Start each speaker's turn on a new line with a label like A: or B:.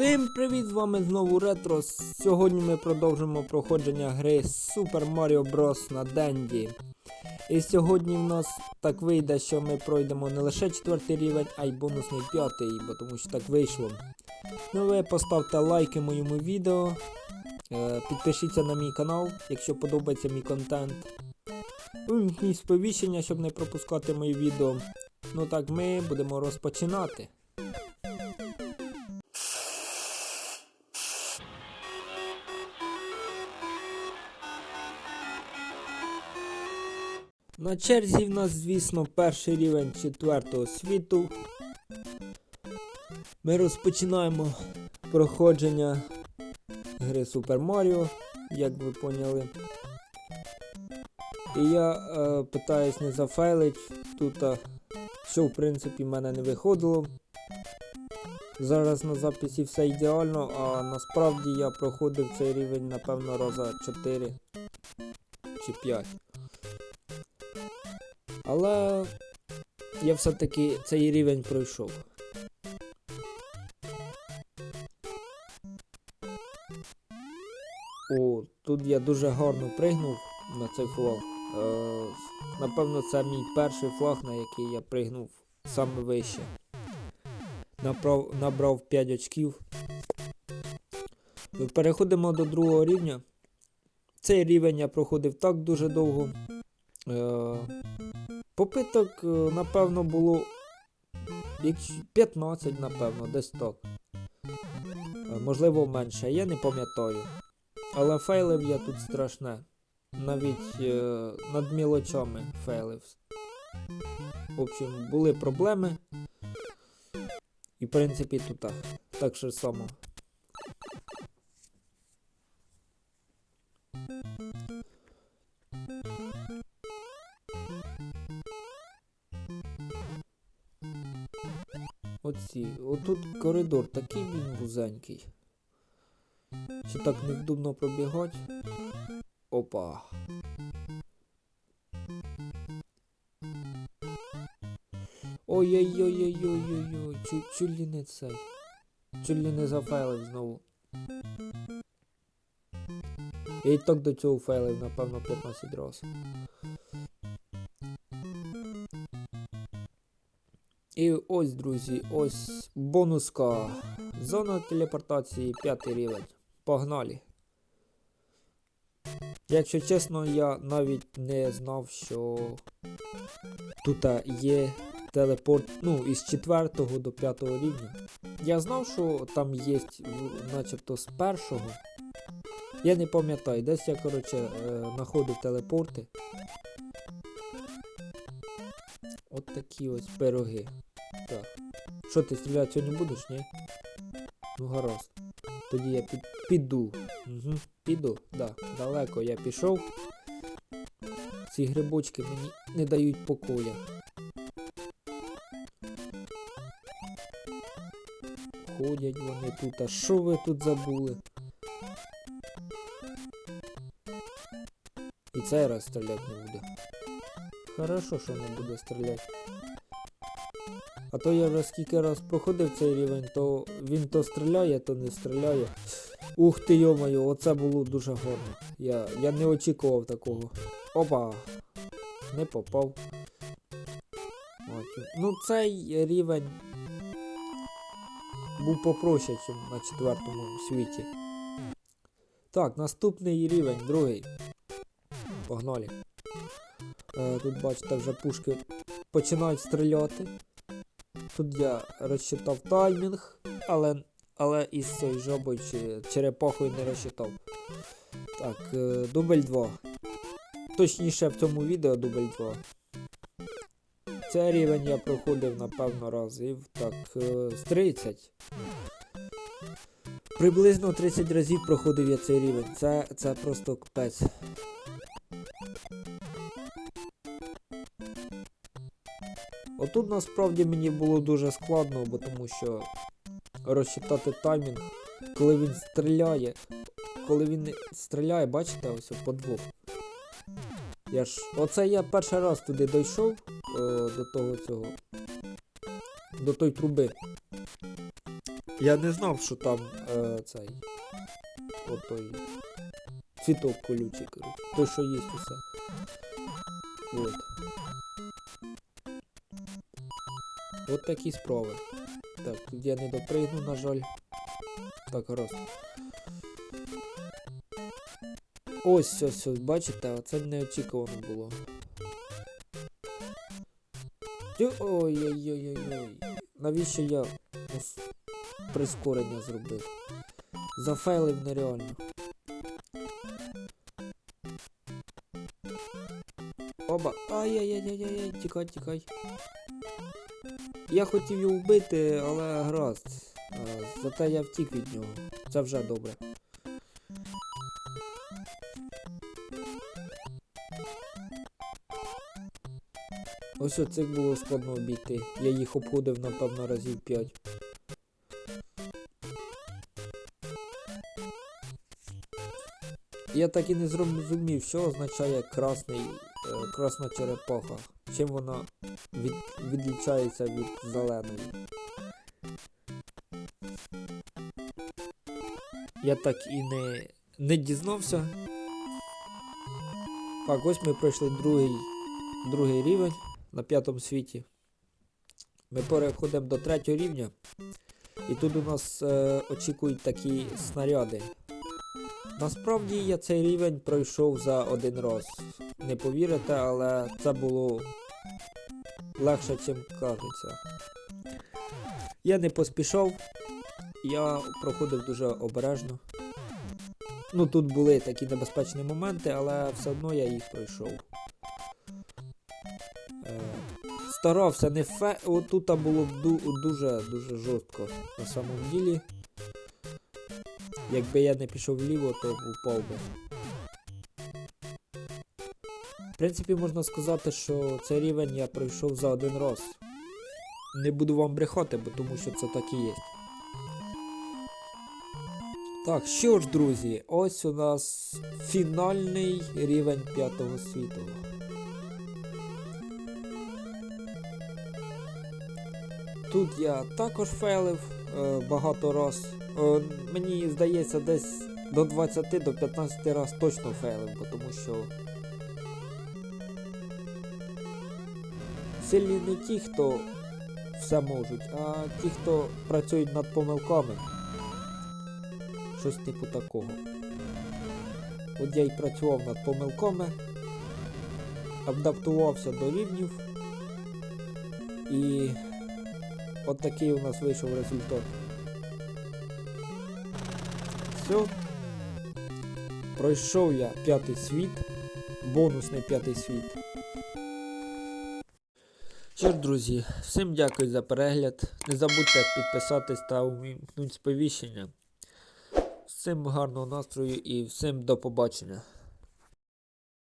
A: Всім привіт! З вами знову Ретро. Сьогодні ми продовжимо проходження гри Super Mario Bros. на Денді. І сьогодні в нас так вийде, що ми пройдемо не лише четвертий рівень, а й бонусний п'ятий, бо тому що так вийшло. Ну ви поставте лайки моєму відео, е, підпишіться на мій канал, якщо подобається мій контент. Увімкніть сповіщення, щоб не пропускати мої відео. Ну так ми будемо розпочинати. На черзі в нас, звісно, перший рівень четвертого світу. Ми розпочинаємо проходження гри Super Mario, як ви поняли. І я е, питаюсь не зафейлить тут, а, що в принципі в мене не виходило. Зараз на записі все ідеально, а насправді я проходив цей рівень, напевно, раза 4 чи 5. Але я все-таки цей рівень пройшов. О, тут я дуже гарно пригнув на цей флаг. Е, напевно, це мій перший флаг, на який я пригнув саме вище. Набрав, набрав 5 очків. Переходимо до другого рівня. Цей рівень я проходив так дуже довго. Е, Попиток, е, напевно, було 15, напевно, десь так. Е, Можливо, менше, я не пам'ятаю. Але фейлив я тут страшне. Навіть е, над мілочами фейлив. В общем, були проблеми. І в принципі тут так. Так же само. Оці. Отут коридор такий він вузенький. Чи так невдобно пробігати? Опа. Ой-ой-ой-ой-ой-ой-ой. Чу, чулі не цей. Чулі не зафейлив знову. Я і так до цього фейлив, напевно, 15 разів. І ось, друзі, ось бонуска. Зона телепортації п'ятий рівень. Погнали. Якщо чесно, я навіть не знав, що тут є телепорт ну, із 4 до 5 рівня. Я знав, що там є начебто з першого. Я не пам'ятаю, десь я, коротше, е, знаходив телепорти. От такі ось пироги. Так. Що ти стріляти сьогодні будеш, ні? Ну гаразд. Тоді я під, піду. Угу, піду, да. Далеко я пішов. Ці грибочки мені не дають покоя. Ходять вони тут, а що ви тут забули? І цей раз стріляти не буде. Хорошо, що не буде стріляти. А то я вже скільки раз проходив цей рівень, то він то стріляє, то не стріляє. Ух ти йомаю, оце було дуже гарно. Я, я не очікував такого. Опа! Не попав. Ну цей рівень був попроще, ніж на четвертому світі. Так, наступний рівень, другий. Погнали. Е, тут бачите, вже пушки починають стріляти. Тут я розчитав таймінг, але але із цією жабою чи черепахою не розчитав. Так, е, дубль 2. Точніше в цьому відео дубль 2. Цей рівень я проходив, напевно, разів так, е, з 30. Приблизно 30 разів проходив я цей рівень. Це, це просто капець. Отут насправді мені було дуже складно, бо тому що розчитати таймінг, коли він стріляє. Коли він стріляє, бачите, ось по двох. Я ж. Оце я перший раз туди дійшов е, до того цього. До той труби. Я не знав, що там е, цей. Отой. Цвіток колючий, коротше. Той, що є усе. Вот. От такі справи. Так, тут я не допригну, на жаль. Так, гаразд. Ось, ось, ось, бачите, це неочікувано було. Ой-ой-ой-ой-ой. Навіщо я прискорення зробив? Зафейлив нереально. Оба. Ай-яй-яй-яй-яй, тікай, тікай. Я хотів його вбити, але гаразд. Зате я втік від нього. Це вже добре. Ось оцих було складно обійти. Я їх обходив, напевно, разів 5. Я так і не зрозумів, що означає красний, е, красна черепаха. Чим вона від, відлічається від зеленої. Я так і не, не дізнався. Так, ось ми пройшли другий, другий рівень на п'ятому світі. Ми переходимо до третього рівня. І тут у нас е, очікують такі снаряди. Насправді я цей рівень пройшов за один раз. Не повірите, але це було легше, ніж кажеться. Я не поспішав, я проходив дуже обережно. Ну тут були такі небезпечні моменти, але все одно я їх пройшов. Е, старався не фе. Отут було б дуже дуже жорстко на самому ділі. Якби я не пішов вліво, то впав би. Принципі, можна сказати, що цей рівень я пройшов за один раз. Не буду вам брехати, бо тому що це так і є. Так, що ж, друзі, ось у нас фінальний рівень п'ятого світу. Тут я також фейлив е, багато раз. Е, мені здається, десь до 20 до 15 раз точно фейлив, бо тому що сильні не ті, хто все можуть, а ті, хто працюють над помилками. Щось типу такого. От я й працював над помилками, адаптувався до рівнів. І от такий у нас вийшов результат. Все. Пройшов я п'ятий світ, бонусний п'ятий світ. Що друзі, всім дякую за перегляд. Не забудьте підписатись та увімкнути сповіщення. Всім гарного настрою і всім до побачення.